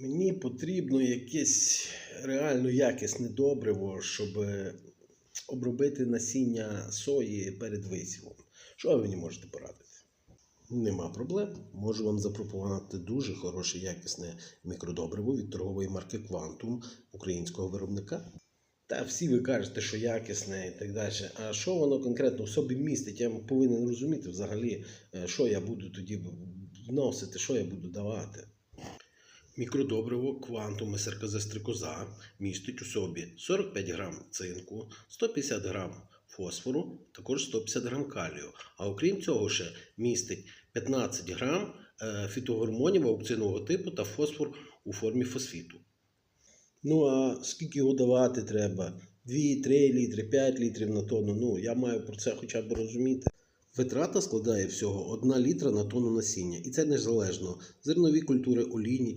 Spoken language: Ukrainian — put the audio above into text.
Мені потрібно якесь реально якісне добриво, щоб обробити насіння сої перед висівом. Що ви мені можете порадити? Нема проблем. Можу вам запропонувати дуже хороше якісне мікродобриво від торгової марки Quantum українського виробника. Та всі ви кажете, що якісне і так далі. А що воно конкретно в собі містить? Я повинен розуміти взагалі, е, що я буду тоді вносити, що я буду давати. Мікродобриво СРКЗ стрикоза містить у собі 45 грам цинку, 150 грам фосфору, також 150 грам калію. А окрім цього ще містить 15 грам е, фітогормонів аукцінового типу та фосфор у формі фосфіту. Ну а скільки його давати треба? 2, 3 літри, 5 літрів на тонну. Ну, я маю про це хоча б розуміти. Витрата складає всього 1 літра на тонну насіння, і це незалежно зернові культури, олійні